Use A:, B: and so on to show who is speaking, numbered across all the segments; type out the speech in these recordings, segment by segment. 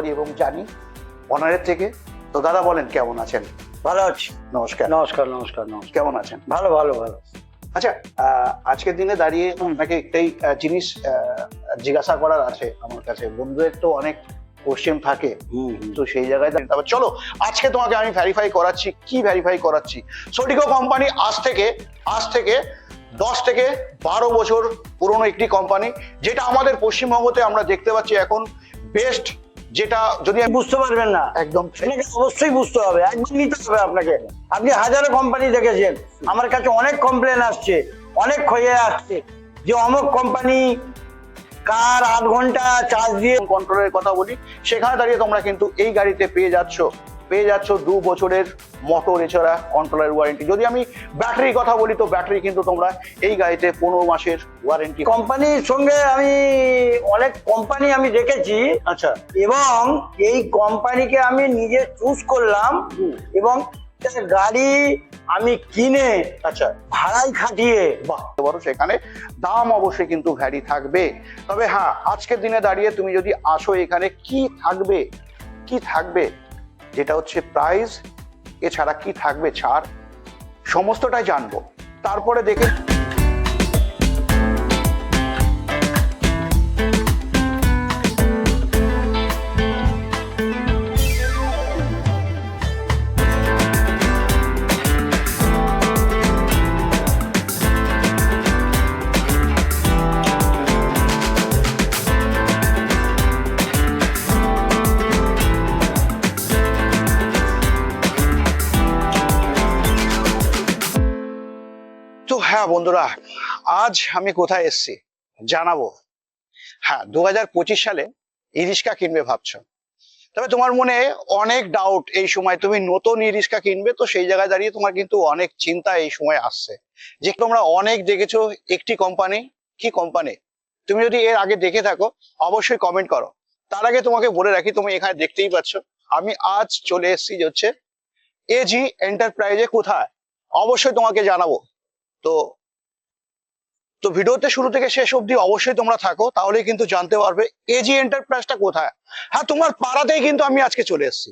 A: করি এবং জানি অনারের থেকে। তো দাদা বলেন কেমন আছেন?
B: ভালো আছি।
A: নমস্কার।
B: নমস্কার নমস্কার নমস্কার।
A: কেমন আছেন?
B: ভালো ভালো ভালো।
A: আচ্ছা আজকের দিনে দাঁড়িয়ে আপনাকে একটাই জিনিস জিজ্ঞাসা করার আছে আমার কাছে। বন্ধুদের তো অনেক কোশ্চেন থাকে। তো সেই জায়গায় তারপর চলো আজকে তোমাকে আমি ভেরিফাই করাচ্ছি। কি ভেরিফাই করাচ্ছি? সোডিকো কোম্পানি আজ থেকে আজ থেকে দশ থেকে বারো বছর পুরনো একটি কোম্পানি যেটা আমাদের পশ্চিমবঙ্গতে আমরা দেখতে পাচ্ছি এখন বেস্ট যেটা যদি
B: বুঝতে পারবেন না।
A: একদম
B: আপনাকে অবশ্যই বুঝতে হবে একদম নিতে হবে আপনাকে। আপনি হাজারো কোম্পানি দেখেছেন আমার কাছে অনেক কমপ্লেন আসছে অনেক ক্ষয়ে আসছে যে অমুক কোম্পানি কার আধ ঘণ্টা চার্জ দিয়ে
A: কন্ট্রোলের কথা বলি সেখানে দাঁড়িয়ে তোমরা কিন্তু এই গাড়িতে পেয়ে যাচ্ছ। পেয়ে যাচ্ছ দু বছরের মোটর এছাড়া কন্ট্রোলের ওয়ারেন্টি যদি আমি ব্যাটারির কথা বলি তো ব্যাটারি কিন্তু তোমরা এই গাড়িতে পনেরো মাসের ওয়ারেন্টি
B: কোম্পানির সঙ্গে আমি অনেক কোম্পানি আমি দেখেছি।
A: আচ্ছা।
B: এবং এই কোম্পানিকে আমি নিজে চুজ করলাম। এবং গাড়ি আমি কিনে
A: আচ্ছা।
B: ভাড়ায় খাটিয়ে।
A: বড় সেখানে দাম অবশ্যই কিন্তু ভ্যারি থাকবে। তবে হ্যাঁ আজকের দিনে দাঁড়িয়ে তুমি যদি আসো এখানে কি থাকবে? কি থাকবে? যেটা হচ্ছে প্রাইস এছাড়া কি থাকবে ছাড় সমস্তটাই জানব। তারপরে দেখে হ্যাঁ বন্ধুরা, আজ আমি কোথায় এসেছি জানাব। হ্যাঁ দু সালে ইরিস্কা কিনবে ভাবছ। তবে তোমার মনে অনেক ডাউট এই সময়, তুমি নতুন ইরিস্কা কিনবে, তো সেই জায়গায় দাঁড়িয়ে তোমার কিন্তু অনেক চিন্তা এই সময় আসছে। যে তোমরা অনেক দেখেছ একটি কোম্পানি কি কোম্পানি তুমি যদি এর আগে দেখে থাকো, অবশ্যই কমেন্ট করো। তার আগে তোমাকে বলে রাখি, তুমি এখানে দেখতেই পাচ্ছ, আমি আজ চলে এসেছি হচ্ছে এজি এন্টারপ্রাইজে কোথায়? অবশ্যই তোমাকে জানাব। তো তো ভিডিওতে শুরু থেকে শেষ অবধি অবশ্যই তোমরা থাকো, তাহলেই কিন্তু জানতে পারবে এজি এন্টারপ্রাইজটা কোথায়। হ্যাঁ তোমার পাড়াতেই কিন্তু আমি আজকে চলে এসেছি।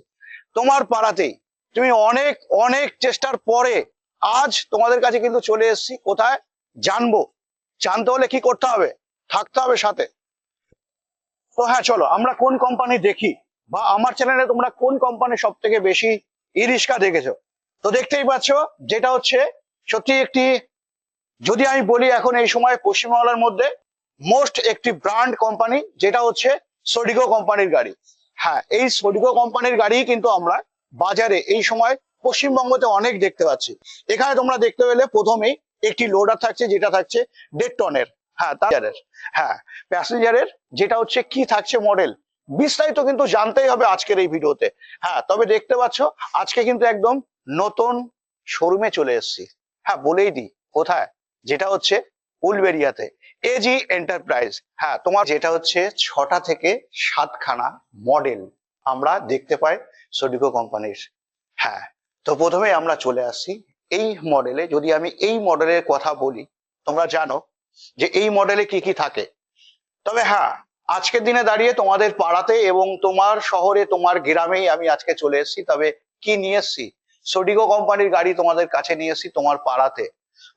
A: তোমার পাড়াতেই। তুমি অনেক অনেক চেষ্টার পরে আজ তোমাদের কাছে কিন্তু চলে এসেছি। কোথায়? জানব। জানতে হলে কি করতে হবে? থাকতে হবে সাথে। তো হ্যাঁ চলো, আমরা কোন কোম্পানি দেখি? বা আমার চ্যানেলে তোমরা কোন কোম্পানি সব থেকে বেশি ই রিক্সা দেখেছ? তো দেখতেই পাচ্ছ, যেটা হচ্ছে সত্যি একটি যদি আমি বলি এখন এই সময় পশ্চিমবাংলার মধ্যে মোস্ট একটি ব্র্যান্ড কোম্পানি, যেটা হচ্ছে সোডিগো কোম্পানির গাড়ি। হ্যাঁ এই সোডিগো কোম্পানির গাড়ি কিন্তু আমরা বাজারে এই সময় পশ্চিমবঙ্গতে অনেক দেখতে পাচ্ছি। এখানে তোমরা দেখতে পেলে প্রথমেই একটি লোডার থাকছে, যেটা থাকছে দেড় টনের হ্যাঁ তার হ্যাঁ প্যাসেঞ্জারের যেটা হচ্ছে কি থাকছে মডেল বিস্তারিত কিন্তু জানতেই হবে আজকের এই ভিডিওতে। হ্যাঁ তবে দেখতে পাচ্ছ, আজকে কিন্তু একদম নতুন শোরুমে চলে এসেছি। হ্যাঁ বলেই দিই, কোথায়? যেটা হচ্ছে উলবেরিয়াতে। এজি এন্টারপ্রাইজ হ্যাঁ তোমার যেটা হচ্ছে ছটা থেকে সাতখানা মডেল আমরা দেখতে পাই সোডিকো কোম্পানির হ্যাঁ তো প্রথমে আমরা চলে আসছি এই মডেলে যদি আমি এই মডেলের কথা বলি, তোমরা জানো যে এই মডেলে কি কি থাকে। তবে হ্যাঁ আজকের দিনে দাঁড়িয়ে তোমাদের পাড়াতে এবং তোমার শহরে, তোমার গ্রামেই আমি আজকে চলে এসেছি। তবে কি নিয়ে এসেছি? সোডিগো কোম্পানির গাড়ি তোমাদের কাছে নিয়ে এসেছি তোমার পাড়াতে।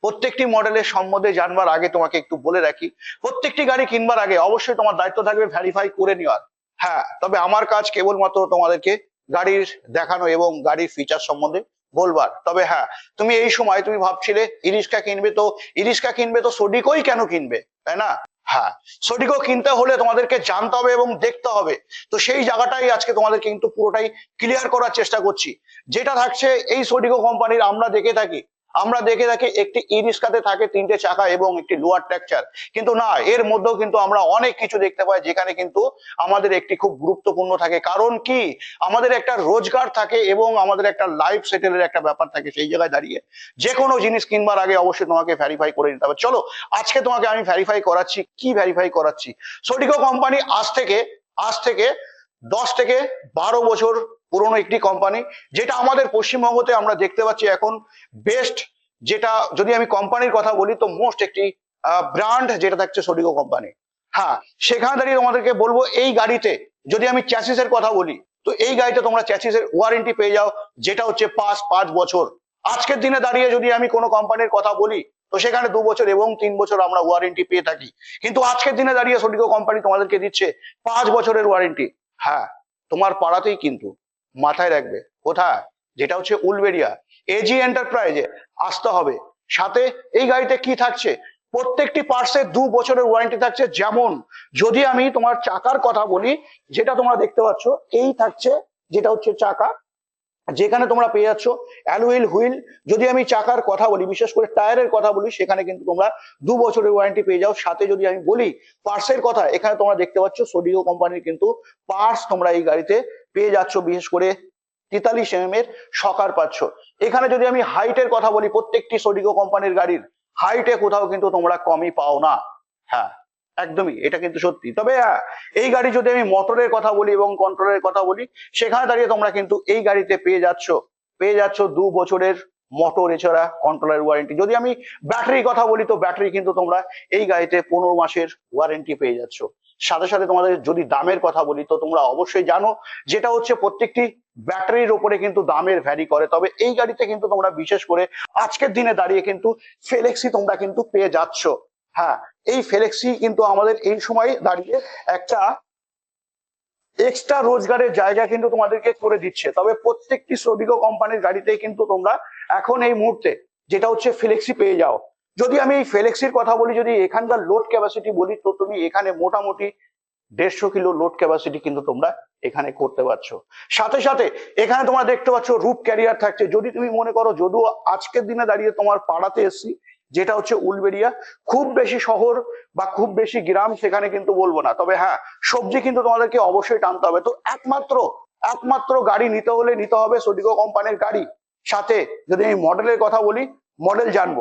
A: প্রত্যেকটি মডেলের সম্বন্ধে জানবার আগে তোমাকে একটু বলে রাখি, প্রত্যেকটি গাড়ি কিনবার আগে অবশ্যই তোমার দায়িত্ব থাকবে ভেরিফাই করে নেওয়ার। হ্যাঁ তবে আমার কাজ কেবলমাত্র তোমাদেরকে গাড়ির দেখানো এবং গাড়ির ফিচার সম্বন্ধে বলবার। তবে হ্যাঁ তুমি এই সময় তুমি ভাবছিলে ইরিস্কা কিনবে তো ইরিস্কা কিনবে তো সোডিকোই কেন কিনবে, তাই না? হ্যাঁ সোডিকো কিনতে হলে তোমাদেরকে জানতে হবে এবং দেখতে হবে। তো সেই জায়গাটাই আজকে তোমাদেরকে কিন্তু পুরোটাই ক্লিয়ার করার চেষ্টা করছি। যেটা থাকছে এই সোডিকো কোম্পানির আমরা দেখে থাকি। আমরা দেখে থাকি একটি ই রিক্সাতে থাকে তিনটে চাকা এবং একটি লোয়ার ট্রাকচার। কিন্তু না, এর মধ্যেও কিন্তু আমরা অনেক কিছু দেখতে পাই যেখানে কিন্তু আমাদের একটি খুব গুরুত্বপূর্ণ থাকে। কারণ কি? আমাদের একটা রোজগার থাকে এবং আমাদের একটা লাইফ সেটেলের একটা ব্যাপার থাকে সেই জায়গায় দাঁড়িয়ে। যে কোনো জিনিস কিনবার আগে অবশ্যই তোমাকে ভেরিফাই করে নিতে হবে। চলো, আজকে তোমাকে আমি ভেরিফাই করাচ্ছি, কি ভেরিফাই করাচ্ছি? সোডিকো কোম্পানি আজ থেকে আজ থেকে দশ থেকে বারো বছর পুরনো একটি কোম্পানি যেটা আমাদের পশ্চিমবঙ্গতে আমরা দেখতে পাচ্ছি এখন বেস্ট যেটা যদি আমি কোম্পানির কথা বলি, তো মোস্ট একটি ব্র্যান্ড যেটা থাকছে সোডিগো কোম্পানি হ্যাঁ সেখানে দাঁড়িয়ে তোমাদেরকে বলব, এই গাড়িতে যদি আমি চ্যাসিসের কথা বলি, তো এই গাড়িতে তোমরা চ্যাসিসের ওয়ারেন্টি পেয়ে যাও, যেটা হচ্ছে পাঁচ পাঁচ বছর। আজকের দিনে দাঁড়িয়ে যদি আমি কোনো কোম্পানির কথা বলি, তো সেখানে দু বছর এবং তিন বছর আমরা ওয়ারেন্টি পেয়ে থাকি। কিন্তু আজকের দিনে দাঁড়িয়ে সঠিক কোম্পানি তোমাদেরকে দিচ্ছে পাঁচ বছরের ওয়ারেন্টি হ্যাঁ তোমার পাড়াতেই কিন্তু, মাথায় রাখবে। কোথায়? যেটা হচ্ছে উলবেরিয়া এজি এন্টারপ্রাইজে আসতে হবে। সাথে এই গাড়িতে কি থাকছে? প্রত্যেকটি পার্সে দু বছরের ওয়ারেন্টি থাকছে। যেমন, যদি আমি তোমার চাকার কথা বলি, যেটা তোমরা দেখতে পাচ্ছ, এই থাকছে, যেটা হচ্ছে চাকা যেখানে তোমরা পেয়ে যাচ্ছ অ্যালুইল হুইল যদি আমি চাকার কথা বলি, বিশেষ করে টায়ারের কথা বলি, সেখানে কিন্তু তোমরা দু বছরের ওয়ারেন্টি পেয়ে যাও। সাথে যদি আমি বলি পার্টসের কথা, এখানে তোমরা দেখতে পাচ্ছ সোডিও কোম্পানির কিন্তু পার্টস তোমরা এই গাড়িতে পেয়ে যাচ্ছ, বিশেষ করে তেতাল্লিশ এম এর সকার পাচ্ছ। এখানে যদি আমি হাইটের কথা বলি, প্রত্যেকটি সোডিগো কোম্পানির গাড়ির হাইটে কোথাও কিন্তু তোমরা কমই পাও না। হ্যাঁ। একদমই, এটা কিন্তু সত্যি। তবে এই গাড়ি যদি আমি মোটরের কথা বলি এবং কন্ট্রোলের কথা বলি, সেখানে দাঁড়িয়ে তোমরা কিন্তু এই গাড়িতে পেয়ে যাচ্ছ। পেয়ে যাচ্ছ দু বছরের মোটর, এছাড়া কন্ট্রোলের ওয়ারেন্টি যদি আমি ব্যাটারির কথা বলি, তো ব্যাটারি কিন্তু তোমরা এই গাড়িতে পনেরো মাসের ওয়ারেন্টি পেয়ে যাচ্ছ। সাথে সাথে তোমাদের যদি দামের কথা বলি, তো তোমরা অবশ্যই জানো, যেটা হচ্ছে প্রত্যেকটি ব্যাটারির উপরে কিন্তু দামের ভ্যারি করে। তবে এই গাড়িতে কিন্তু তোমরা বিশেষ করে আজকের দিনে দাঁড়িয়ে কিন্তু ফেলেক্সি তোমরা কিন্তু পেয়ে যাচ্ছ। হ্যাঁ এই ফেলেক্সি কিন্তু আমাদের এই সময় দাঁড়িয়ে একটা এক্সট্রা রোজগারের জায়গা কিন্তু তোমাদেরকে করে দিচ্ছে। তবে প্রত্যেকটি সোডিগো কোম্পানির গাড়িতে কিন্তু তোমরা এখন এই মুহূর্তে যেটা হচ্ছে ফ্লেক্সি পেয়ে যাও। যদি আমি এই ফ্লেক্সির কথা বলি, যদি এখানকার লোড ক্যাপাসিটি বলি, তো তুমি এখানে মোটামুটি দেড়শো কিলো লোড ক্যাপাসিটি কিন্তু তোমরা এখানে করতে পারছ। সাথে সাথে এখানে তোমরা দেখতে পাচ্ছ রুপ ক্যারিয়ার থাকছে। যদি তুমি মনে করো, যদিও আজকের দিনে দাঁড়িয়ে তোমার পাড়াতে এসছি যেটা হচ্ছে উলবেরিয়া খুব বেশি শহর বা খুব বেশি গ্রাম সেখানে কিন্তু বলব না। তবে হ্যাঁ সবজি কিন্তু তোমাদেরকে অবশ্যই টানতে হবে। তো একমাত্র একমাত্র গাড়ি নিতে হলে নিতে হবে সোডিগো কোম্পানির গাড়ি। সাথে যদি আমি মডেলের কথা বলি, মডেল জানব।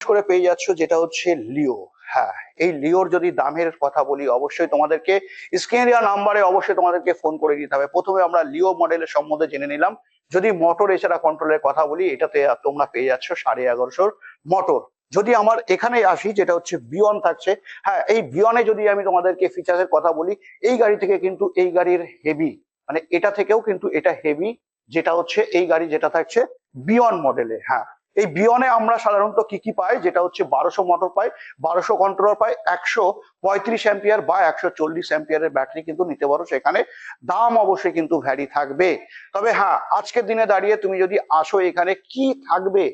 A: করে পেয়ে যাচ্ছ যেটা হচ্ছে লিও। হ্যাঁ এই লিওর যদি দামের কথা বলি, অবশ্যই তোমাদেরকে স্ক্রিন দেওয়া নাম্বারে অবশ্যই তোমাদেরকে ফোন করে দিতে হবে। প্রথমে আমরা লিও মডেলের সম্বন্ধে জেনে নিলাম। যদি মোটর এছাড়া কন্ট্রোলের কথা বলি, এটাতে তোমরা পেয়ে যাচ্ছ সাড়ে এগারোশোর মোটর। যদি আমার এখানে আসি, যেটা হচ্ছে বিয়ন থাকছে হ্যাঁ এই বিয়নে যদি আমি তোমাদেরকে ফিচারের কথা বলি, এই গাড়ি থেকে কিন্তু এই গাড়ির হেভি মানে এটা থেকেও কিন্তু এটা হেভি যেটা হচ্ছে এই গাড়ি যেটা থাকছে বিয়ন মডেলে হ্যাঁ। এই বিয়নে আমরা সাধারণত কি কি পাই? যেটা হচ্ছে বারোশো মোটর পাই বারোশো কন্ট্রোলার পাই একশো পঁয়ত্রিশ অ্যাম্পিয়ার বা একশো চল্লিশ অ্যাম্পিয়ারের ব্যাটারি কিন্তু নিতে পারো সেখানে। দাম অবশ্যই কিন্তু ভ্যারি থাকবে। তবে হ্যাঁ আজকের দিনে দাঁড়িয়ে তুমি যদি আসো এখানে, কি থাকবে?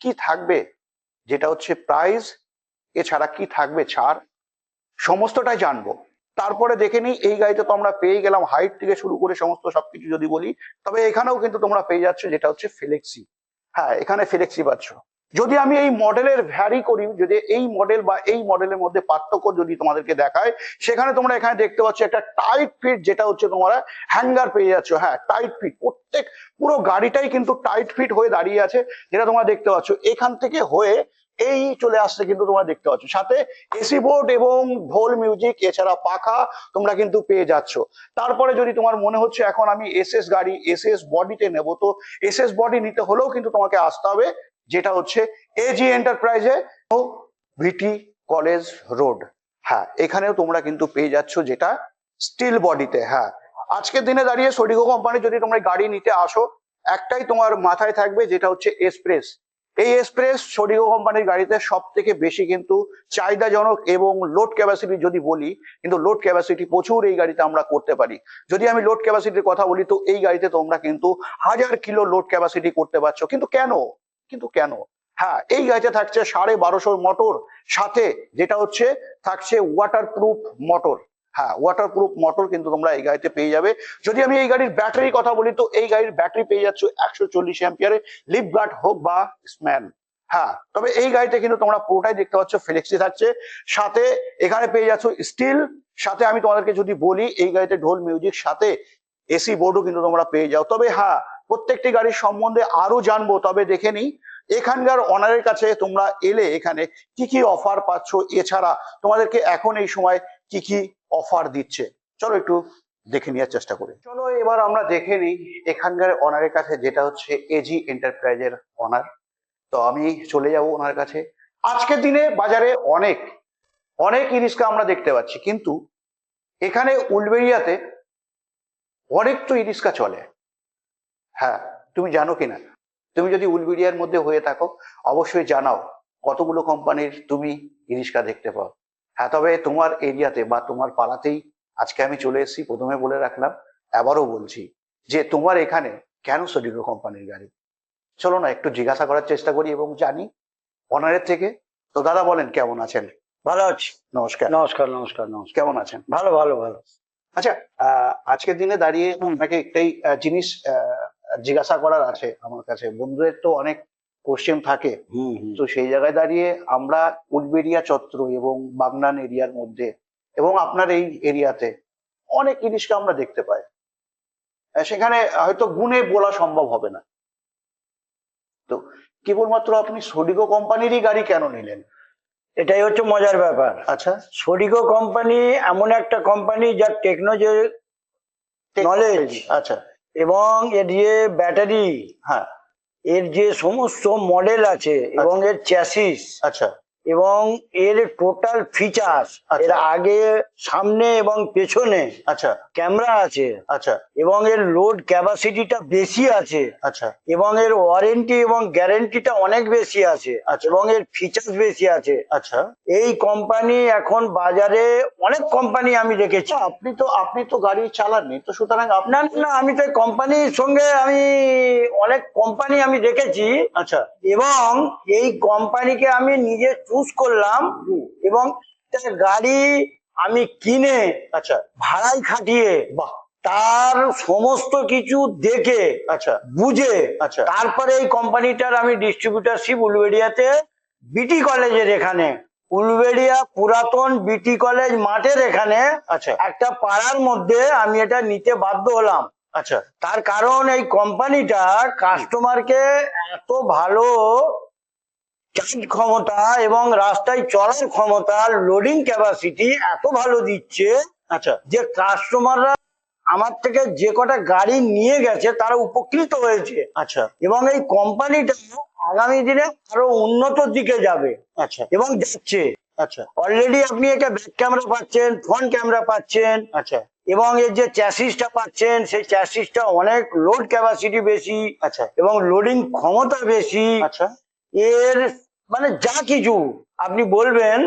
A: কি থাকবে? যেটা হচ্ছে প্রাইস এছাড়া কি থাকবে ছাড়, সমস্তটাই জানব। তারপরে দেখে নিই, এই গাড়িতে তো আমরা পেয়ে গেলাম হাইট থেকে শুরু করে সমস্ত সবকিছু যদি বলি, তবে এখানেও কিন্তু তোমরা পেয়ে যাচ্ছ যেটা হচ্ছে ফ্লেক্সি হ্যাঁ এখানে ফ্লেক্সি পাচ্ছ। যদি আমি এই মডেলের ভ্যারি করি, যদি এই মডেল বা এই মডেলের মধ্যে পার্থক্য যদি তোমাদেরকে দেখায়, সেখানে তোমরা এখানে দেখতে পাচ্ছ একটা টাইট ফিট যেটা হচ্ছে তোমরা হ্যাঙ্গার পেয়ে যাচ্ছ। হ্যাঁ টাইট ফিট প্রত্যেক, পুরো গাড়িটাই কিন্তু টাইট ফিট হয়ে দাঁড়িয়ে আছে, যেটা তোমরা দেখতে পাচ্ছ। এখান থেকে হয়ে এই চলে আসছে কিন্তু তোমরা দেখতে পাচ্ছ। সাথে এসি বোর্ড এবং ঢোল মিউজিক, এছাড়া পাখা তোমরা কিন্তু পেয়ে যাচ্ছ। তারপরে যদি তোমার মনে হচ্ছে এখন আমি এসএস গাড়ি, এসএস বডিতে নেব, তো এসএস বডি নিতে হলেও কিন্তু তোমাকে আসতে হবে, যেটা হচ্ছে এজি এন্টারপ্রাইজে ভিটি কলেজ রোড হ্যাঁ এখানেও তোমরা কিন্তু পেয়ে যাচ্ছ যেটা স্টিল বডিতে হ্যাঁ। আজকের দিনে দাঁড়িয়ে সোডিগো কোম্পানি যদি তোমরা গাড়ি নিতে আসো, একটাই তোমার মাথায় থাকবে, যেটা হচ্ছে এক্সপ্রেস এই এক্সপ্রেস সোডিগো কোম্পানির গাড়িতে সব থেকে বেশি কিন্তু চাহিদাজনক এবং লোড ক্যাপাসিটি যদি বলি, কিন্তু লোড ক্যাপাসিটি প্রচুর এই গাড়িতে আমরা করতে পারি। যদি আমি লোড ক্যাপাসিটির কথা বলি, তো এই গাড়িতে তোমরা কিন্তু হাজার কিলো লোড ক্যাপাসিটি করতে পারছ। কিন্তু কেন? কিন্তু কেন? হ্যাঁ এই গাড়িতে থাকছে সাড়ে বারোশোর মোটর সাথে যেটা হচ্ছে, থাকছে ওয়াটার প্রুফ মোটর হ্যাঁ ওয়াটার প্রুফ মোটর কিন্তু তোমরা এই গাড়িতে পেয়ে যাবে। যদি আমি এই গাড়ির ব্যাটারির কথা বলি, তো এই গাড়ির ব্যাটারি পেয়ে যাচ্ছ একশো চল্লিশ অ্যাম্পিয়ারে লিপ গার্ড হোক বা স্ম্যান হ্যাঁ তবে এই গাড়িতে কিন্তু তোমরা পুরোটাই দেখতে পাচ্ছ ফ্লেক্সি থাকছে। সাথে এখানে পেয়ে যাচ্ছ স্টিল সাথে আমি তোমাদেরকে যদি বলি, এই গাড়িতে ঢোল মিউজিক সাথে এসি বোর্ডও কিন্তু তোমরা পেয়ে যাও। তবে হ্যাঁ প্রত্যেকটি গাড়ির সম্বন্ধে আরও জানব, তবে দেখে নিই। এখানকার অনারের কাছে তোমরা এলে এখানে কি কি অফার পাচ্ছ? এছাড়া তোমাদেরকে এখন এই সময় কি কি অফার দিচ্ছে। চলো একটু দেখে নেওয়ার চেষ্টা করি। চলো এবার আমরা দেখে নিই এখানকার অনারের কাছে যেটা হচ্ছে এজি এন্টারপ্রাইজের অনার তো আমি চলে যাব ওনার কাছে। আজকের দিনে বাজারে অনেক অনেক ই রিক্সা আমরা দেখতে পাচ্ছি। কিন্তু এখানে উলবেরিয়াতে অনেক তো ই রিক্সা চলে। হ্যাঁ তুমি জানো কিনা? তুমি যদি উলবিড়িয়ার মধ্যে হয়ে থাকো, অবশ্যই জানাও কতগুলো কোম্পানির তুমি ই রিক্সা দেখতে পাও। হ্যাঁ তবে তোমার এরিয়াতে বা তোমার পাড়াতেই আজকে আমি চলে এসেছি প্রথমে বলে রাখলাম আবারও বলছি যে তোমার এখানে কেন সডিগো কোম্পানির গাড়ি? চলো না একটু জিজ্ঞাসা করার চেষ্টা করি এবং জানি অনারের থেকে। তো দাদা বলেন কেমন আছেন?
B: ভালো আছি।
A: নমস্কার।
B: নমস্কার নমস্কার নমস্কার।
A: কেমন আছেন?
B: ভালো ভালো ভালো।
A: আচ্ছা আহ, আজকের দিনে দাঁড়িয়ে আপনাকে একটাই জিনিস আহ, জিজ্ঞাসা করার আছে আমার কাছে। বন্ধুদের তো অনেক কোশ্চেন থাকে।
B: হুম হুম।
A: তো সেই জায়গায় দাঁড়িয়ে আমরা উলবেরিয়া চত্র এবং বাগনান এরিয়ার মধ্যে এবং আপনার এই এরিয়াতে অনেক জিনিসকে আমরা দেখতে পাই। সেখানে হয়তো গুণে বলা সম্ভব হবে না। তো কেবলমাত্র আপনি সোডিগো কোম্পানিরই গাড়ি কেন নিলেন?
B: এটাই হচ্ছে মজার ব্যাপার।
A: আচ্ছা।
B: সোডিগো কোম্পানি এমন একটা কোম্পানি যার টেকনোলজি নলেজ
A: আচ্ছা।
B: এবং এর যে ব্যাটারি
A: হ্যাঁ।
B: এর যে সমস্ত মডেল আছে এবং এর চ্যাসিস
A: আচ্ছা।
B: এবং এর টোটাল ফিচার্স
A: আচ্ছা।
B: এর আগে সামনে এবং পেছনে
A: আচ্ছা।
B: ক্যামেরা আছে।
A: আচ্ছা।
B: এবং এর লোড ক্যাপাসিটিটা বেশি আছে।
A: আচ্ছা।
B: এবং এর ওয়ারেন্টি এবং গ্যারেন্টিটা অনেক বেশি আছে।
A: আচ্ছা।
B: এবং এর ফিচার্স বেশি আছে।
A: আচ্ছা।
B: এই কোম্পানি এখন বাজারে অনেক কোম্পানি আমি দেখেছি।
A: আচ্ছা আপনি তো আপনি তো গাড়ি চালাননি তো সুতরাং আপনার
B: না আমি তো কোম্পানির সঙ্গে আমি অনেক কোম্পানি আমি দেখেছি।
A: আচ্ছা।
B: এবং এই কোম্পানিকে আমি নিজে চুজ করলাম এবং গাড়ি আমি কিনে
A: আচ্ছা।
B: ভাড়ায় খাটিয়ে
A: বাহ।
B: তার সমস্ত কিছু দেখে
A: আচ্ছা।
B: বুঝে
A: আচ্ছা।
B: তারপরে এই কোম্পানিটার আমি ডিস্ট্রিবিউটারশিপ উলবেড়িয়াতে বিটি কলেজের এখানে উলবেড়িয়া পুরাতন বিটি কলেজ মাঠের এখানে
A: আচ্ছা।
B: একটা পাড়ার মধ্যে আমি এটা নিতে বাধ্য হলাম।
A: আচ্ছা।
B: তার কারণ এই কোম্পানিটা কাস্টমারকে এত ভালো ক্ষমতা এবং রাস্তায় চলার ক্ষমতা লোডিং ক্যাপাসিটি এত ভালো দিচ্ছে
A: আচ্ছা।
B: যে কাস্টমাররা আমার থেকে যে কটা গাড়ি নিয়ে গেছে তারা উপকৃত হয়েছে।
A: আচ্ছা।
B: এবং এই কোম্পানিটা আগামী দিনে আরও উন্নত দিকে যাবে।
A: আচ্ছা।
B: এবং যাচ্ছে।
A: আচ্ছা।
B: অলরেডি আপনি একটা ব্যাক ক্যামেরা পাচ্ছেন ফ্রন্ট ক্যামেরা পাচ্ছেন।
A: আচ্ছা।
B: এবং এর যে চ্যাসিসটা পাচ্ছেন সেই চ্যাসিসটা অনেক লোড ক্যাপাসিটি বেশি
A: আচ্ছা।
B: এবং লোডিং ক্ষমতা বেশি।
A: আচ্ছা।
B: এর মানে যা কিছু আপনি বলবেন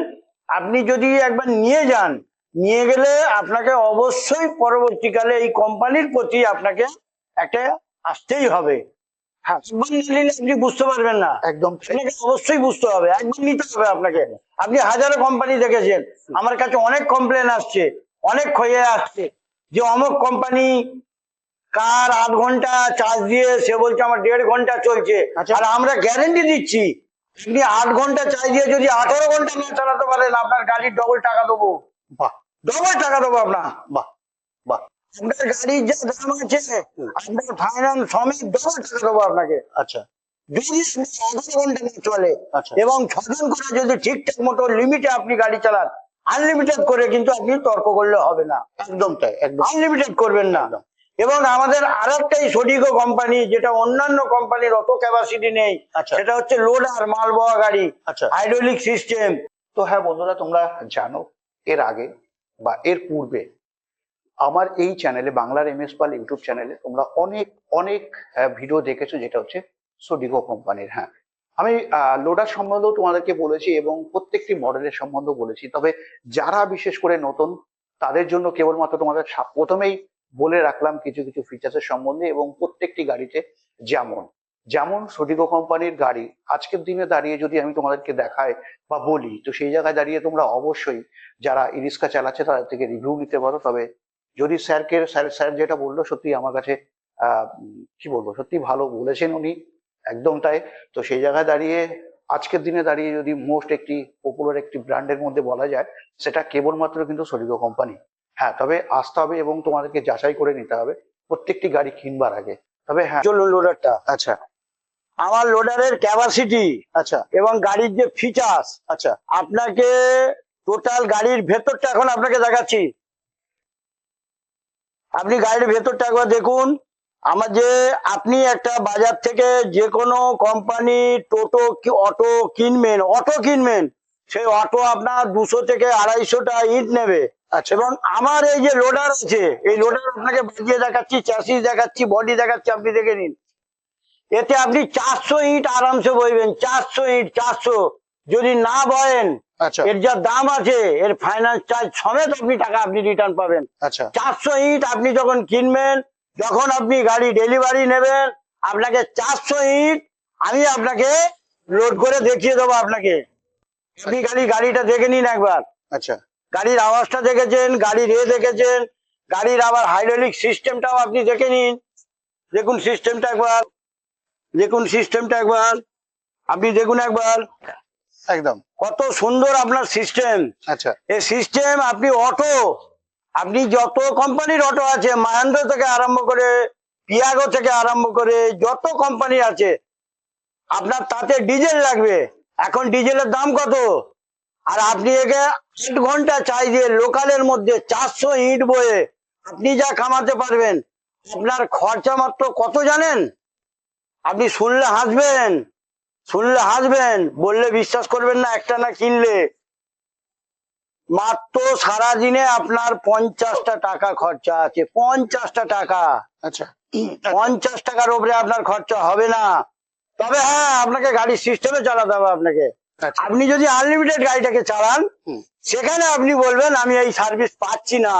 B: আপনি যদি একবার নিয়ে যান নিয়ে গেলে আপনাকে অবশ্যই পরবর্তীকালে এই কোম্পানির প্রতি আপনাকে একটা আসতেই হবে। হ্যাঁ। একবার আপনি বুঝতে পারবেন না।
A: একদম।
B: আপনাকে অবশ্যই বুঝতে হবে একবার নিতে হবে আপনাকে। আপনি হাজারো কোম্পানি দেখেছেন আমার কাছে অনেক কমপ্লেন আসছে অনেক ক্ষয়ে আসছে যে অমুক কোম্পানি কার আধ ঘণ্টা চার্জ দিয়ে সে বলছে আমার দেড় ঘণ্টা চলছে।
A: আচ্ছা।
B: আর আমরা গ্যারেন্টি দিচ্ছি আপনি আট ঘণ্টা চার্জ দিয়ে যদি আঠারো ঘণ্টা না চালাতে পারেন আপনার গাড়ির ডবল টাকা দেবো।
A: বাহ।
B: ডবল টাকা দেবো আপনার।
A: বাহ বাহ।
B: আপনার গাড়ির যে দাম আছে আপনার ফাইন্যান্স সমেত ডবল টাকা দেবো আপনাকে।
A: আচ্ছা।
B: যদি আঠারো ঘণ্টা না চলে
A: আচ্ছা।
B: এবং ছজন করে যদি ঠিকঠাক মতো লিমিটে আপনি গাড়ি চালান আনলিমিটেড করে কিন্তু আপনি তর্ক করলে হবে না।
A: একদম তাই একদম।
B: আনলিমিটেড করবেন না। এবং আমাদের আর একটাই সডিগো কোম্পানি যেটা অন্যান্য কোম্পানির অত ক্যাপাসিটি নেই
A: আচ্ছা।
B: সেটা হচ্ছে লোডার মাল বওয়া গাড়ি
A: আচ্ছা।
B: হাইড্রোলিক সিস্টেম
A: তো হ্যাঁ বন্ধুরা তোমরা জানো এর আগে বা এর পূর্বে আমার এই চ্যানেলে বাংলার এম এস পাল ইউটিউব চ্যানেলে তোমরা অনেক অনেক ভিডিও দেখেছ যেটা হচ্ছে সোডিগো কোম্পানির হ্যাঁ। আমি লোডার সম্বন্ধেও তোমাদেরকে বলেছি এবং প্রত্যেকটি মডেলের সম্বন্ধেও বলেছি তবে যারা বিশেষ করে নতুন তাদের জন্য কেবলমাত্র তোমাদের প্রথমেই বলে রাখলাম কিছু কিছু ফিচার্সের সম্বন্ধে এবং প্রত্যেকটি গাড়িতে যেমন যেমন সোডিগো কোম্পানির গাড়ি, আজকের দিনে দাঁড়িয়ে যদি আমি তোমাদেরকে দেখাই বা বলি, তো সেই জায়গায় দাঁড়িয়ে তোমরা অবশ্যই যারা ইরিস্কা চালাচ্ছে তাদের থেকে রিভিউ নিতে পারো। তবে যদি স্যারকে, স্যার স্যার যেটা বলল সত্যি আমার কাছে কি বলব, সত্যি ভালো বলেছেন উনি, একদম তাই। তো সেই জায়গায় দাঁড়িয়ে আজকের দিনে দাঁড়িয়ে যদি মোস্ট একটি পপুলার একটি ব্র্যান্ডের মধ্যে বলা যায়, সেটা কেবলমাত্র কিন্তু সরিগো কোম্পানি হ্যাঁ তবে আসতে হবে এবং তোমাদেরকে যাচাই করে নিতে হবে। প্রত্যেকটি গাড়ি কিনবার আগে। তবে হ্যাঁ
B: চলুন লোডারটা
A: আচ্ছা।
B: আমার লোডারের ক্যাপাসিটি
A: আচ্ছা।
B: এবং গাড়ির যে ফিচার্স
A: আচ্ছা।
B: আপনাকে টোটাল গাড়ির ভেতরটা এখন আপনাকে দেখাচ্ছি। আপনি গাড়ির ভেতরটা একবার দেখুন। আমার যে আপনি একটা বাজার থেকে যে কোনো কোম্পানি টোটো অটো কিনবেন অটো কিনবেন সেই অটো আপনার দুশো থেকে আড়াইশোটা ইট নেবে।
A: আচ্ছা
B: এবং আমার এই যে লোডার আছে এই লোডার আপনাকে বাজিয়ে দেখাচ্ছি চ্যাসিস দেখাচ্ছি বডি দেখাচ্ছি আপনি দেখে নিন। এতে আপনি চারশো ইট আরামসে বইবেন চারশো ইট চারশো। যদি না বয়েন
A: আচ্ছা।
B: এর যা দাম আছে এর ফাইন্যান্স চার্জ সমেত আপনি টাকা আপনি রিটার্ন পাবেন।
A: আচ্ছা।
B: চারশো ইট আপনি যখন কিনবেন যখন আপনি গাড়ি ডেলিভারি নেবেন আপনাকে চারশো ইট আমি আপনাকে লোড করে দেখিয়ে দেবো আপনাকে। আপনি গাড়ি গাড়িটা দেখে নিন একবার।
A: আচ্ছা।
B: গাড়ির আওয়াজটা দেখেছেন গাড়ির এ দেখেছেন গাড়ির আবার হাইড্রোলিক সিস্টেমটাও আপনি দেখে নিন। দেখুন সিস্টেমটা একবার দেখুন সিস্টেমটা একবার আপনি দেখুন একবার।
A: একদম।
B: কত সুন্দর আপনার সিস্টেম
A: আচ্ছা।
B: এই সিস্টেম আপনি অটো আপনি যত কোম্পানির অটো আছে মাহেন্দ্র থেকে আরম্ভ করে পিয়াগো থেকে আরম্ভ করে যত কোম্পানি আছে আপনার তাতে ডিজেল লাগবে। এখন ডিজেলের দাম কত? আর আপনি একে আট ঘণ্টা চাই দিয়ে লোকালের মধ্যে চারশো ইট বয়ে আপনি যা কামাতে পারবেন। আপনার খরচা মাত্র কত জানেন? আপনি শুনলে হাসবেন শুনলে হাসবেন বললে বিশ্বাস করবেন না একটা না কিনলে। মাত্র সারাদিনে আপনার পঞ্চাশটা টাকা খরচা আছে পঞ্চাশটা টাকা।
A: আচ্ছা।
B: পঞ্চাশ টাকার উপরে আপনার খরচা হবে না। তবে হ্যাঁ আপনাকে গাড়ির সিস্টেমে চালাতে হবে আপনাকে। আপনি যদি আনলিমিটেড গাড়িটাকে চালান সেখানে আপনি বলবেন আমি এই সার্ভিস পাচ্ছি না।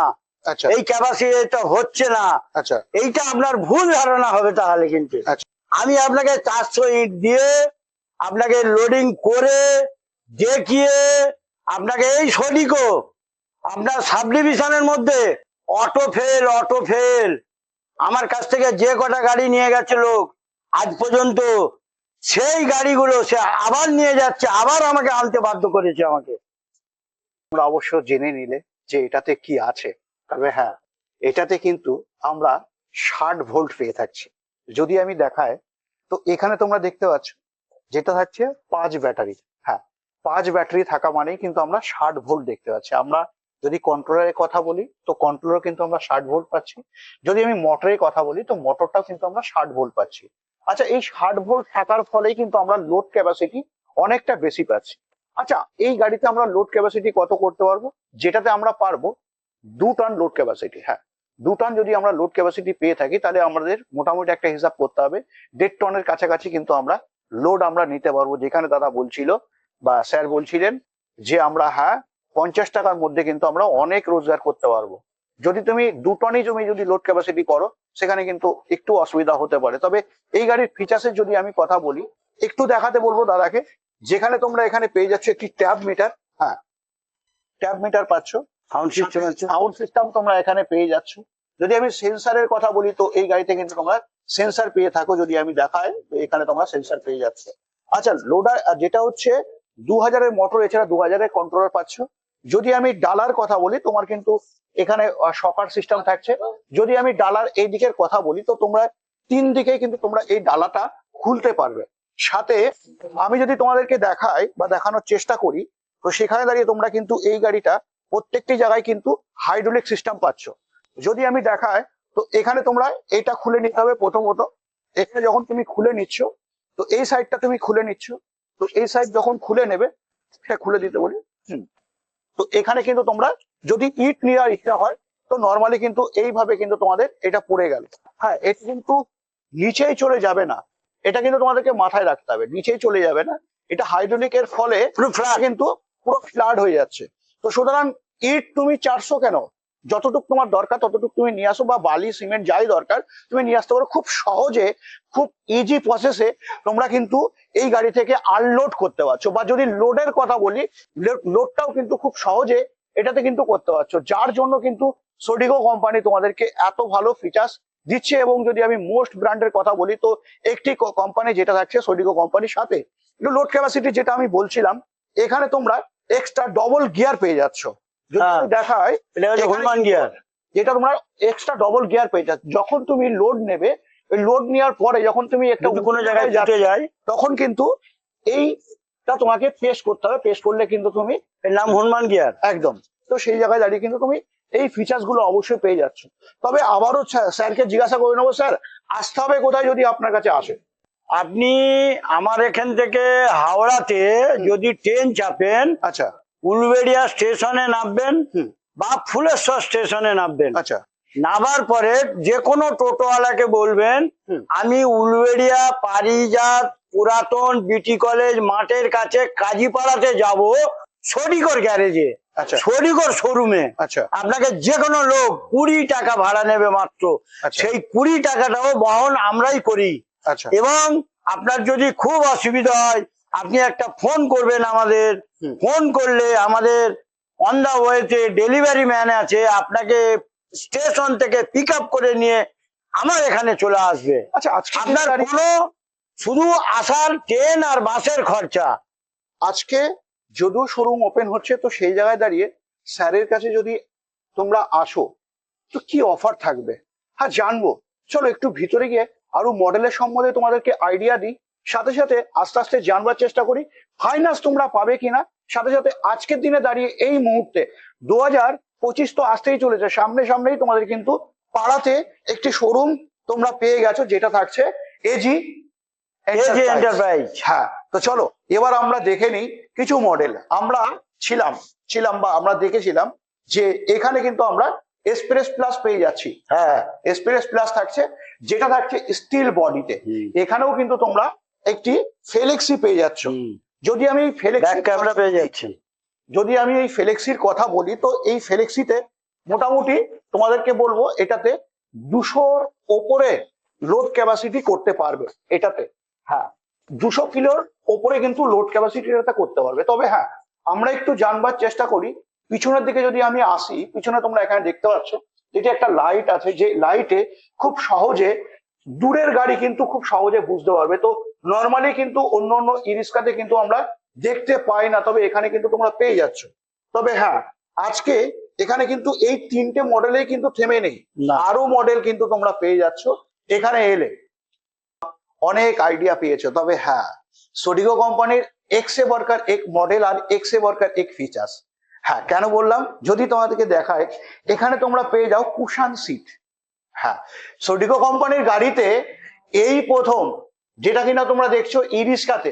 A: আচ্ছা।
B: এই ক্যাপাসিটি হচ্ছে না।
A: আচ্ছা।
B: এইটা আপনার ভুল ধারণা হবে তাহলে কিন্তু।
A: আচ্ছা।
B: আমি আপনাকে চারশো ইট দিয়ে আপনাকে লোডিং করে দেখিয়ে আপনাকে এই সঠিকও আপনার সাব ডিভিশনের মধ্যে অটো ফেল অটো ফেল আমার কাছ থেকে যে কটা গাড়ি নিয়ে গেছে লোক আজ পর্যন্ত সেই গাড়িগুলো সে আবার নিয়ে যাচ্ছে, আবার আমাকে আনতে বাধ্য করেছে আমাকে।
A: তোমরা অবশ্য জেনে নিলে যে এটাতে কি আছে। তবে হ্যাঁ এটাতে কিন্তু আমরা ষাট ভোল্ট পেয়ে থাকছি। যদি আমি দেখায় তো এখানে তোমরা দেখতে পাচ্ছ, যেটা থাকছে পাঁচ ব্যাটারি। হ্যাঁ পাঁচ ব্যাটারি থাকা মানেই কিন্তু আমরা ষাট ভোল্ট দেখতে পাচ্ছি। আমরা যদি কন্ট্রোলারের কথা বলি, তো কন্ট্রোলার কিন্তু আমরা ষাট ভোল্ট পাচ্ছি। যদি আমি মোটরের কথা বলি, তো মোটরটাও কিন্তু আমরা ষাট ভোল্ট পাচ্ছি। আচ্ছা এই ষাট ভোল্ট থাকার ফলেই কিন্তু আমরা লোড ক্যাপাসিটি অনেকটা বেশি পাচ্ছি। আচ্ছা এই গাড়িতে আমরা লোড ক্যাপাসিটি কত করতে পারব? যেটাতে আমরা পারব দু টন লোড ক্যাপাসিটি হ্যাঁ। দু টন যদি আমরা লোড ক্যাপাসিটি পেয়ে থাকি, তাহলে আমাদের মোটামুটি একটা হিসাব করতে হবে। দেড় টনের কাছাকাছি কিন্তু আমরা লোড আমরা নিতে পারব, যেখানে দাদা বলছিল বা স্যার বলছিলেন যে আমরা হ্যাঁ পঞ্চাশ টাকার মধ্যে কিন্তু আমরা অনেক রোজগার করতে পারব। যদি তুমি দু টনই জমি যদি লোড ক্যাপাসিটি করো সেখানে কিন্তু একটু অসুবিধা হতে পারে। তবে এই গাড়ির ফিচার্সের যদি আমি কথা বলি একটু দেখাতে বলব দাদাকে যেখানে তোমরা এখানে পেয়ে যাচ্ছ একটি ট্যাব মিটার হ্যাঁ ট্যাব মিটার পাচ্ছ।
B: সাউন্ড সিস্টেম
A: সাউন্ড সিস্টেম তোমরা এখানে পেয়ে যাচ্ছ। যদি আমি সেন্সারের কথা বলি তো এই গাড়িতে কিন্তু তোমরা সেন্সার পেয়ে থাকো যদি আমি দেখাই তো এখানে তোমরা সেন্সার পেয়ে যাচ্ছ। আচ্ছা লোডার যেটা হচ্ছে দু হাজারের মোটর এছাড়া দু হাজারের কন্ট্রোলার পাচ্ছ। যদি আমি ডালার কথা বলি, তোমার কিন্তু এখানে শকার সিস্টেম থাকছে। যদি আমি ডালার এই দিকের কথা বলি, তো তোমরা তিন দিকেই কিন্তু তোমরা এই ডালাটা খুলতে পারবে। সাথে আমি যদি তোমাদেরকে দেখাই বা দেখানোর চেষ্টা করি, তো সেখানে দাঁড়িয়ে তোমরা কিন্তু এই গাড়িটা প্রত্যেকটি জায়গায় কিন্তু হাইড্রোলিক সিস্টেম পাচ্ছ। যদি আমি দেখায় তো এখানে তোমরা এটা খুলে নিতে হবে প্রথমত। এখানে যখন তুমি খুলে নিচ্ছ, তো এই সাইডটা তুমি খুলে নিচ্ছ। তো এই সাইড যখন খুলে নেবে সেটা খুলে দিতে বলি। হুম। তো এখানে কিন্তু তোমরা যদি ইট নেওয়ার ইচ্ছা হয় তো নর্মালি কিন্তু এইভাবে কিন্তু তোমাদের এটা পড়ে গেল। হ্যাঁ এটা কিন্তু নিচেই চলে যাবে না। এটা কিন্তু তোমাদেরকে মাথায় রাখতে হবে নিচেই চলে যাবে না। এটা হাইড্রোলিকের ফলে
B: পুরো
A: কিন্তু পুরো ফ্লাড হয়ে যাচ্ছে। তো সুতরাং ইট তুমি চারশো কেন? যতটুকু তোমার দরকার, ততটুকু তুমি নিয়ে আসো বা বালি, সিমেন্ট, যাই দরকার, তুমি নিয়ে আসতে পারো খুব সহজে, খুব ইজি প্রসেসে তোমরা কিন্তু এই গাড়ি থেকে আনলোড করতে পারছ। বা যদি লোডের কথা বলি লোডটাও কিন্তু খুব সহজে এটাতে কিন্তু করতে পারছ। যার জন্য কিন্তু সোডিগো কোম্পানি তোমাদেরকে এত ভালো ফিচার্স দিচ্ছে এবং যদি আমি মোস্ট ব্র্যান্ডের কথা বলি, তো একটি কোম্পানি যেটা থাকছে সোডিগো কোম্পানির সাথে লোড ক্যাপাসিটি যেটা আমি বলছিলাম, এখানে তোমরা এক্সট্রা ডবল গিয়ার পেয়ে যাচ্ছ। যদি
B: হ্যাঁ।
A: আমি দেখাই
B: এটা হচ্ছে হনুমান গিয়ার
A: যেটা তোমরা এক্সট্রা ডবল গিয়ার পেয়ে যাচ্ছ। যখন তুমি লোড নেবে ওই লোড নেওয়ার পরে যখন তুমি একটা
B: কোনো জায়গায় ছুটে যায়
A: তখন কিন্তু এইটা তোমাকে পেশ করতে হবে। পেশ করলে কিন্তু তুমি
B: এর নাম হনুমান গিয়ার
A: একদম। তো সেই জায়গায় দাঁড়িয়ে কিন্তু তুমি এই ফিচার্সগুলো অবশ্যই পেয়ে যাচ্ছ। তবে আবারও স্যার- স্যারকে জিজ্ঞাসা করে নেব স্যার আসতে হবে কোথায় যদি আপনার কাছে আসে?
B: আপনি আমার এখান থেকে হাওড়াতে যদি ট্রেন চাপেন
A: আচ্ছা।
B: উলবেড়িয়া স্টেশনে নামবেন। বা ফুলেশ্বর স্টেশনে নামবেন।
A: আচ্ছা।
B: নামার পরে যে কোনো টোটোওয়ালাকে বলবেন আমি উলবেড়িয়া পারিজাত পুরাতন বিটি কলেজ মাঠের কাছে কাজীপাড়াতে যাব সরিকর গ্যারেজে
A: আচ্ছা।
B: সরিকর শোরুমে।
A: আচ্ছা।
B: আপনাকে যে কোনো লোক কুড়ি টাকা ভাড়া নেবে মাত্র।
A: আচ্ছা।
B: সেই কুড়ি টাকাটাও বহন আমরাই করি।
A: আচ্ছা।
B: এবং আপনার যদি খুব অসুবিধা হয় আপনি একটা ফোন করবেন আমাদের ফোন করলে আমাদের অন দা ওয়েতে ডেলিভারি ম্যান আছে আপনাকে স্টেশন থেকে পিক আপ করে নিয়ে আমার এখানে চলে আসবে।
A: আচ্ছা আজকে
B: আপনার কোনো শুধু আসার ট্রেন আর বাসের খরচা।
A: আজকে যদিও শোরুম ওপেন হচ্ছে তো সেই জায়গায় দাঁড়িয়ে স্যারের কাছে যদি তোমরা আসো তো কি অফার থাকবে? হ্যাঁ জানব। চলো একটু ভিতরে গিয়ে আরও মডেলের সম্বন্ধে তোমাদেরকে আইডিয়া দিই। সাথে সাথে আস্তে আস্তে জানবার চেষ্টা করি ফাইন্যান্স তোমরা পাবে কিনা। সাথে সাথে আজকের দিনে দাঁড়িয়ে এই মুহূর্তে দু হাজার পঁচিশ তো আসতেই চলেছে। সামনে সামনেই তোমাদের কিন্তু পাড়াতে একটি শোরুম তোমরা পেয়ে গেছো যেটা থাকছে এজি
B: এজি এন্টারপ্রাইজ
A: হ্যাঁ তো চলো এবার আমরা দেখে নিই কিছু মডেল আমরা ছিলাম ছিলাম বা আমরা দেখেছিলাম যে এখানে কিন্তু আমরা এক্সপ্রেস প্লাস পেয়ে যাচ্ছি।
B: হ্যাঁ।
A: এক্সপ্রেস প্লাস থাকছে যেটা থাকছে স্টিল বডিতে এখানেও কিন্তু তোমরা একটি ফেলেক্সি পেয়ে যাচ্ছ। যদি আমি ফেলেক্সি
B: ক্যামেরা পেয়ে যাচ্ছেন
A: যদি আমি এই ফেলেক্সির কথা বলি তো এই ফেলেক্সিতে মোটামুটি তোমাদেরকে বলব এটাতে দুশোর ওপরে লোড ক্যাপাসিটি করতে পারবে এটাতে। হ্যাঁ দুশো কিলোর ওপরে কিন্তু লোড ক্যাপাসিটি এটা করতে পারবে। তবে হ্যাঁ আমরা একটু জানবার চেষ্টা করি পিছনের দিকে যদি আমি আসি পিছনে তোমরা এখানে দেখতে পাচ্ছ যেটি একটা লাইট আছে যে লাইটে খুব সহজে দূরের গাড়ি কিন্তু খুব সহজে বুঝতে পারবে। তো নর্মালি কিন্তু অন্য অন্য ইরিস্কাতে কিন্তু আমরা দেখতে পাই না তবে এখানে কিন্তু তোমরা পেয়ে যাচ্ছ। তবে হ্যাঁ আজকে এখানে কিন্তু এই তিনটে মডেলেই কিন্তু থেমে নেই। আরও মডেল কিন্তু তোমরা পেয়ে যাচ্ছ। এখানে এলে অনেক আইডিয়া পেয়েছ তবে হ্যাঁ সোডিগো কোম্পানির এক্স এক্সে বর্কার এক মডেল আর এক্স এক্সে বর্কার এক ফিচার্স হ্যাঁ কেন বললাম? যদি তোমাদেরকে দেখায় এখানে তোমরা পেয়ে যাও কুশান সিট হ্যাঁ সোডিগো কোম্পানির গাড়িতে এই প্রথম যেটা কিনা তোমরা দেখছ ই রিক্সাতে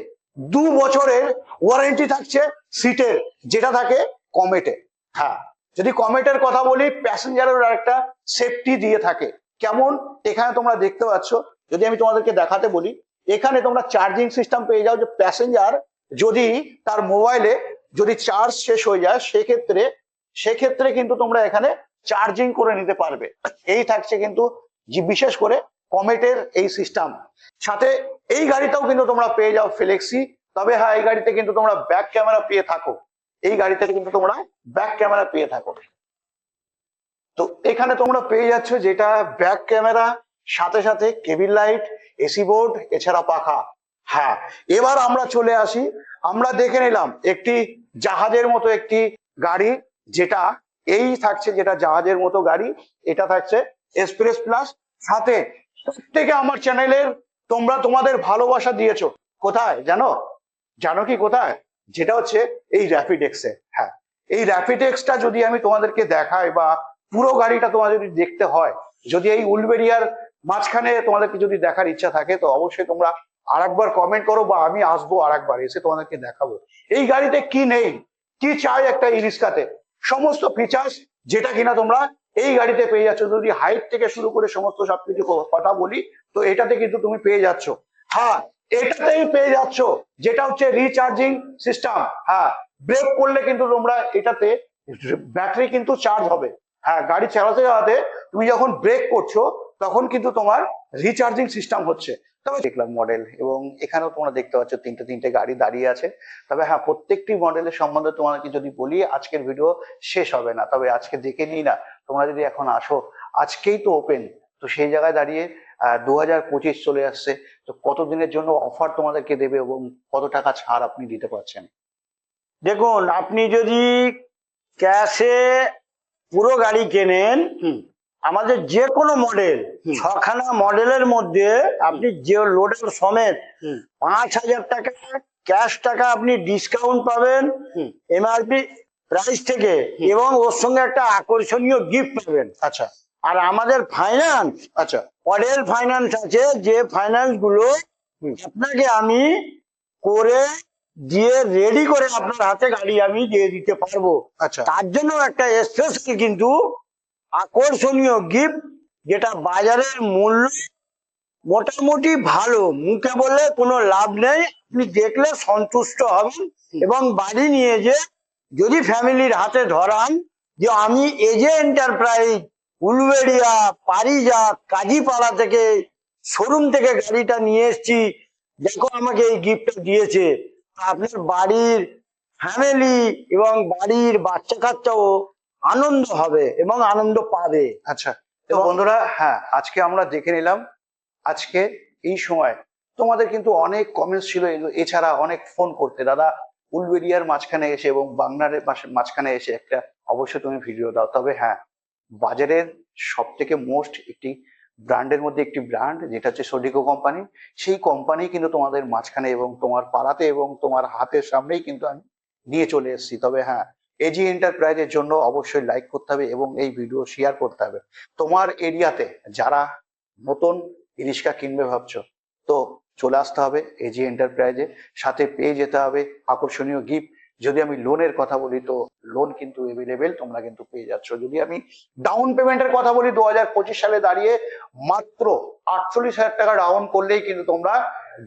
A: দু বছরের ওয়ারেন্টি থাকছে সিটের যেটা থাকে কমেটে হ্যাঁ যদি কমেটের কথা বলি প্যাসেঞ্জারের একটা সেফটি দিয়ে থাকে। কেমন? এখানে তোমরা দেখতে পাচ্ছ, যদি আমি তোমাদেরকে দেখাতে বলি, এখানে তোমরা চার্জিং সিস্টেম পেয়ে যাও যে প্যাসেঞ্জার যদি তার মোবাইলে যদি চার্জ শেষ হয়ে যায়, সেক্ষেত্রে সেক্ষেত্রে কিন্তু তোমরা এখানে চার্জিং করে নিতে পারবে। এই থাকছে কিন্তু, বিশেষ করে কমেটের এই সিস্টেম সাথে এই গাড়িটাও কিন্তু তোমরা পেয়ে যাও ফ্লেক্সি তবে হ্যাঁ এই গাড়িতে কিন্তু তোমরা ব্যাক ক্যামেরা পেয়ে থাকো। এই গাড়িতে কিন্তু তোমরা ব্যাক ক্যামেরা পেয়ে থাকো। তো এখানে তোমরা পেয়ে যাচ্ছ যেটা ব্যাক ক্যামেরা সাথে সাথে কেবিল লাইট এসি বোর্ড এছাড়া পাখা। হ্যাঁ এবার আমরা চলে আসি। আমরা দেখে নিলাম একটি জাহাজের মতো একটি গাড়ি, যেটা এই থাকছে যেটা জাহাজের মতো গাড়ি, এটা থাকছে এক্সপ্রেস প্লাস সাথে প্রত্যেকে আমার চ্যানেলের তোমরা তোমাদের ভালোবাসা দিয়েছ। কোথায়? জানো? জানো কি কোথায়? যেটা হচ্ছে এই র্যাপিড এক্সে হ্যাঁ এই র্যাপিড এক্সটা যদি আমি তোমাদেরকে দেখাই বা পুরো গাড়িটা তোমাদের যদি দেখতে হয়, যদি এই উলবেরিয়ার মাঝখানে তোমাদেরকে যদি দেখার ইচ্ছা থাকে, তো অবশ্যই তোমরা আরেকবার কমেন্ট করো বা আমি আসব আরেকবার, এসে তোমাদেরকে দেখাবো। এই গাড়িতে কি নেই? কি চাই একটা ই রিক্সাতে সমস্ত ফিচার্স যেটা কিনা তোমরা এই গাড়িতে পেয়ে যাচ্ছ। যদি হাইট থেকে শুরু করে সমস্ত সবকিছু কথা বলি, তো এটাতে কিন্তু তুমি পেয়ে যাচ্ছ। হ্যাঁ এটাতেই পেয়ে যাচ্ছ, যেটা হচ্ছে রিচার্জিং সিস্টেম হ্যাঁ ব্রেক করলে কিন্তু তোমরা এটাতে ব্যাটারি কিন্তু চার্জ হবে। হ্যাঁ গাড়ি চালাতে চালাতে তুমি যখন ব্রেক করছ, তখন কিন্তু তোমার রিচার্জিং সিস্টেম হচ্ছে। তবে দেখলাম মডেল এবং এখানেও তোমরা দেখতে পাচ্ছ তিনটে তিনটে গাড়ি দাঁড়িয়ে আছে। তবে হ্যাঁ প্রত্যেকটি মডেলের সম্বন্ধে তোমাকে যদি বলি, আজকের ভিডিও শেষ হবে না। তবে আজকে দেখে নিই না, তোমরা যদি এখন আসো, আজকেই তো ওপেন তো সেই জায়গায় দাঁড়িয়ে দু হাজার পঁচিশ চলে আসছে। তো কতদিনের জন্য অফার তোমাদেরকে দেবে এবং কত টাকা ছাড় আপনি দিতে পারছেন?
B: দেখুন, আপনি যদি ক্যাশে পুরো গাড়ি কেনেন,
A: হুম
B: আমাদের যে কোনো মডেল ছখানা মডেলের মধ্যে আপনি যে লোডের সমেত পাঁচ হাজার টাকা ক্যাশ টাকা আপনি ডিসকাউন্ট পাবেন এমআরপি প্রাইস থেকে এবং ওর সঙ্গে একটা আকর্ষণীয় গিফট পাবেন।
A: আচ্ছা।
B: আর আমাদের ফাইন্যান্স
A: আচ্ছা।
B: মডেল ফাইন্যান্স আছে যে
A: ফাইন্যান্সগুলো
B: আপনাকে আমি করে দিয়ে রেডি করে আপনার হাতে গাড়ি আমি দিয়ে দিতে পারব।
A: আচ্ছা।
B: তার জন্য একটা স্পেশাল কিন্তু আকর্ষণীয় গিফট যেটা বাজারের মূল্য মোটামুটি ভালো। মুখে বললে কোনো লাভ নেই। আপনি দেখলে সন্তুষ্ট হবেন এবং বাড়ি নিয়ে যে যদি ফ্যামিলির হাতে ধরান যে আমি এজে এন্টারপ্রাইজ উলুবেড়িয়া, পারিজা, কাজীপাড়া থেকে শোরুম থেকে গাড়িটা নিয়ে এসেছি। দেখো আমাকে এই গিফটটা দিয়েছে। আপনার বাড়ির ফ্যামিলি এবং বাড়ির বাচ্চা কাচ্চাও আনন্দ হবে এবং আনন্দ পাবে।
A: আচ্ছা তো
B: এবং-
A: বন্ধুরা হ্যাঁ আজকে আমরা দেখে নিলাম আজকে এই সময় তোমাদের কিন্তু অনেক কমেন্টস ছিল এছাড়া অনেক ফোন করতে। দাদা উলবেরিয়ার মাঝখানে এসে এবং বাংলার মাঝখানে এসে একটা অবশ্যই তুমি ভিডিও দাও। তবে হ্যাঁ বাজারের সব থেকে মোস্ট একটি ব্র্যান্ডের মধ্যে একটি ব্র্যান্ড যেটা হচ্ছে সোডিকো কোম্পানি সেই কোম্পানি কিন্তু তোমাদের মাঝখানে এবং তোমার পাড়াতে এবং তোমার হাতের সামনেই কিন্তু আমি নিয়ে চলে এসেছি। তবে হ্যাঁ এজি এন্টারপ্রাইজের জন্য অবশ্যই লাইক করতে হবে এবং এই ভিডিও শেয়ার করতে হবে। তোমার এরিয়াতে যারা নতুন ইরিশকা কিনবে ভাবছ, তো চলে আসতে হবে এজি এন্টারপ্রাইজে সাথে পেয়ে যেতে হবে আকর্ষণীয় গিফট যদি আমি লোনের কথা বলি, তো লোন কিন্তু এভেলেবেল তোমরা কিন্তু পেয়ে যাচ্ছ। যদি আমি ডাউন পেমেন্টের কথা বলি, দু হাজার পঁচিশ সালে দাঁড়িয়ে মাত্র আটচল্লিশ হাজার টাকা ডাউন করলেই কিন্তু তোমরা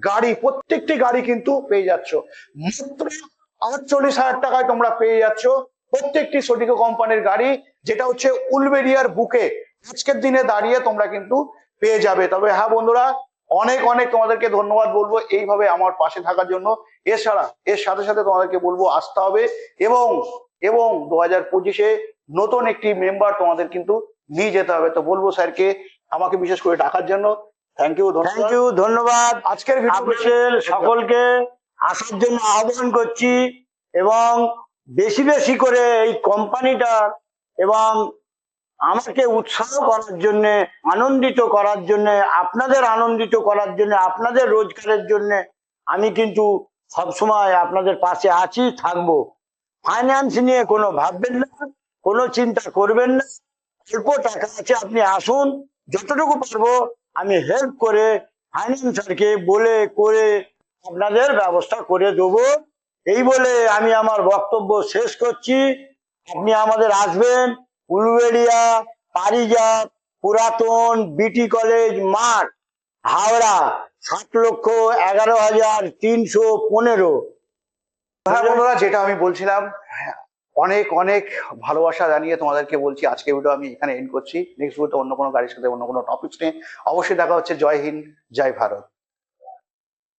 A: গাড়ি, প্রত্যেকটি গাড়ি কিন্তু পেয়ে যাচ্ছ। মাত্র আটচল্লিশ হাজার টাকায় তোমরা পেয়ে যাচ্ছ প্রত্যেকটি সটিকো কোম্পানির গাড়ি যেটা হচ্ছে উলবেরিয়ার বুকে। আজকের দিনে দাঁড়িয়ে তোমরা কিন্তু পেয়ে যাবে। তবে হ্যাঁ বন্ধুরা অনেক অনেক তোমাদেরকে ধন্যবাদ বলব এইভাবে আমার পাশে থাকার জন্য। এছাড়া এর সাথে সাথে তোমাদেরকে বলব আসতে হবে এবং এবং দু হাজার পঁচিশে নতুন একটি মেম্বার তোমাদের কিন্তু নিয়ে যেতে হবে। তো বলব স্যারকে আমাকে বিশেষ করে ডাকার জন্য। থ্যাংক ইউ
B: থ্যাংক ইউ ধন্যবাদ।
A: আজকের ভিডিও
B: সকলকে আসার জন্য আহ্বান করছি এবং বেশি বেশি করে এই কোম্পানিটা এবং আমাকে উৎসাহ করার জন্য, আনন্দিত করার জন্য, আপনাদের আনন্দিত করার জন্য, আপনাদের রোজগারের জন্য আমি কিন্তু সবসময় আপনাদের পাশে আছি, থাকব। ফাইন্যান্স নিয়ে কোনো ভাববেন না, কোনো চিন্তা করবেন না। অল্প টাকা আছে, আপনি আসুন, যতটুকু পারব আমি হেল্প করে ফাইন্যান্সারকে বলে, করে আপনাদের ব্যবস্থা করে দেবো। এই বলে আমি আমার বক্তব্য শেষ করছি। আপনি আমাদের আসবেন। উলুবেড়িয়া, পারিজাত, পুরাতন বিটি কলেজ মাঠ, হাওড়া, সাত লক্ষ এগারো হাজার তিনশো পনেরো।
A: হ্যাঁ বন্ধুরা, যেটা আমি বলছিলাম, অনেক অনেক ভালোবাসা জানিয়ে তোমাদেরকে বলছি। আজকে ভিডিও আমি এখানে এন্ড করছি। নেক্সট ভিডিওতে অন্য কোনো গাড়ির সাথে অন্য কোনো টপিকস নিয়ে অবশ্যই দেখা হচ্ছে। জয় হিন্দ, জয় ভারত।